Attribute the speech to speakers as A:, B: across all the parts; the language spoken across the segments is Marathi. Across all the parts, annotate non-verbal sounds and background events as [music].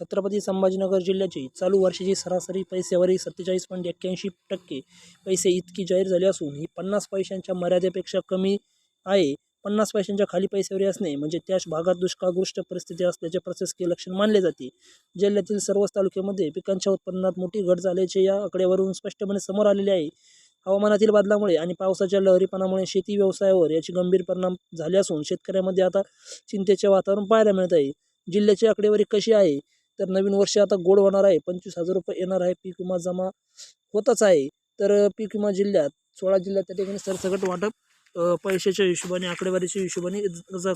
A: छत्रपती संभाजीनगर जिल्ह्याची चालू वर्षाची सरासरी पैसेवारी सत्तेचाळीस पॉईंट एक्क्याऐंशी टक्के पैसे इतकी जाहीर झाली असून ही पन्नास पैशांच्या मर्यादेपेक्षा कमी आहे. पन्नास पैशांच्या खाली पैसेवारी असणे म्हणजे त्याच भागात दुष्काळग्रस्त परिस्थिती असल्याचे प्रशासकीय लक्षण मानले जाते. जिल्ह्यातील सर्वच तालुक्यामध्ये पिकांच्या उत्पन्नात मोठी घट झाल्याचे या आकड्यावरून स्पष्टपणे समोर आलेले आहे. हवामानातील बदलामुळे आणि पावसाच्या लहरीपणामुळे शेती व्यवसायावर याचे गंभीर परिणाम झाले असून शेतकऱ्यामध्ये आता चिंतेचे वातावरण पाहायला मिळत आहे. जिल्ह्याची आकडेवारी कशी आहे? तर नवीन वर्ष आता गोड होणार आहे. पंचवीस हजार रुपये येणार आहे. पीक विमा जमा होतच आहे. तर पीक विमा जिल्ह्यात सोळा जिल्ह्यात त्या ठिकाणी सरसकट वाटप पैशाच्या हिशोबाने आकडेवारीच्या हिशोबाने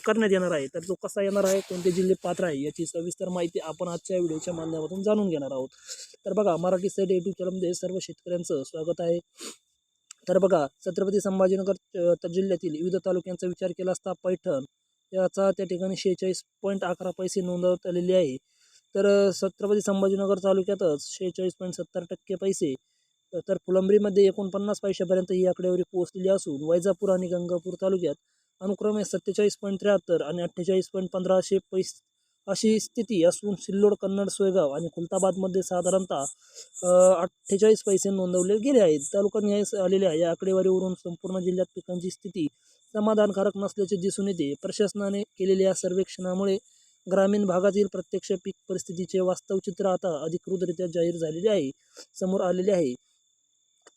A: करण्यात येणार आहे. तर तो कसा येणार आहे? कोणते जिल्हे पात्र आहे? याची सविस्तर माहिती आपण आजच्या व्हिडिओच्या माध्यमातून जाणून घेणार आहोत. तर बघा मराठी साईड यूट्यूब चॅनलमध्ये सर्व शेतकऱ्यांचं स्वागत आहे. तर बघा छत्रपती संभाजीनगर जिल्ह्यातील विविध तालुक्यांचा विचार केला असता पैठण याचा त्या ठिकाणी शेहेचाळीस पॉईंट अकरा पैसे नोंदवत आलेली आहे. तर छत्रपती संभाजीनगर तालुक्यातच शेहेचाळीस पॉईंट सत्तर टक्के पैसे तर फुलंब्रीमध्ये एकोणपन्नास पैशापर्यंत ही आकडेवारी पोहोचलेली असून वैजापूर आणि गंगापूर तालुक्यात अनुक्रमे सत्तेचाळीस पॉईंट त्र्याहत्तर आणि अठ्ठेचाळीस पॉईंट पंधराशे पैस अशी स्थिती असून सिल्लोड कन्नड सोयगाव आणि खुलताबादमध्ये साधारणतः अठ्ठेचाळीस पैसे नोंदवले गेले आहेत. तालुका न्यायस आलेल्या या आकडेवारीवरून संपूर्ण जिल्ह्यात पिकांची स्थिती समाधानकारक नसल्याचे दिसून येते. प्रशासनाने केलेल्या या सर्वेक्षणामुळे ग्रामीण भागातील प्रत्यक्ष पीक परिस्थितीचे वास्तव चित्र आता अधिकृतरित्या जाहीर झालेले आहे. समोर आलेले आहे.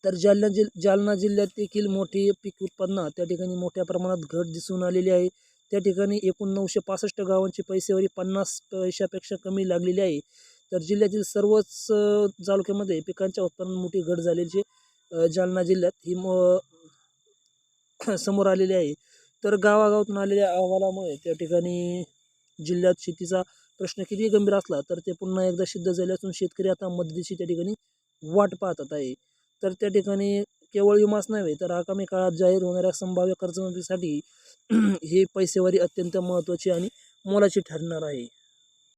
A: तर जालना जिल जालना जिल्ह्यात देखील मोठी पीक उत्पन्नात त्या ठिकाणी मोठ्या प्रमाणात घट दिसून आलेली आहे. त्या ठिकाणी एकूण नऊशे पासष्ट गावांची पैसेवारी पन्नास पैशापेक्षा कमी लागलेली आहे. तर जिल्ह्यातील सर्वच तालुक्यामध्ये पिकांच्या उत्पन्नात मोठी घट झालेली जालना जिल्ह्यात ही म [clears throat] समोर आलेली आहे. तर गावागावातून आलेल्या अहवालामुळे त्या ठिकाणी जिल्ह्यात शेतीचा प्रश्न किती गंभीर असला तर ते पुन्हा एकदा सिद्ध झाले असून शेतकरी आता मदतीची त्या ठिकाणी वाट पाहत आहे. तर त्या ठिकाणी केवळ विमाच नव्हे तर आगामी काळात जाहीर होणाऱ्या संभाव्य कर्जमाफीसाठी [clears throat] ही पैसेवारी अत्यंत महत्त्वाची आणि मोलाची ठरणार आहे.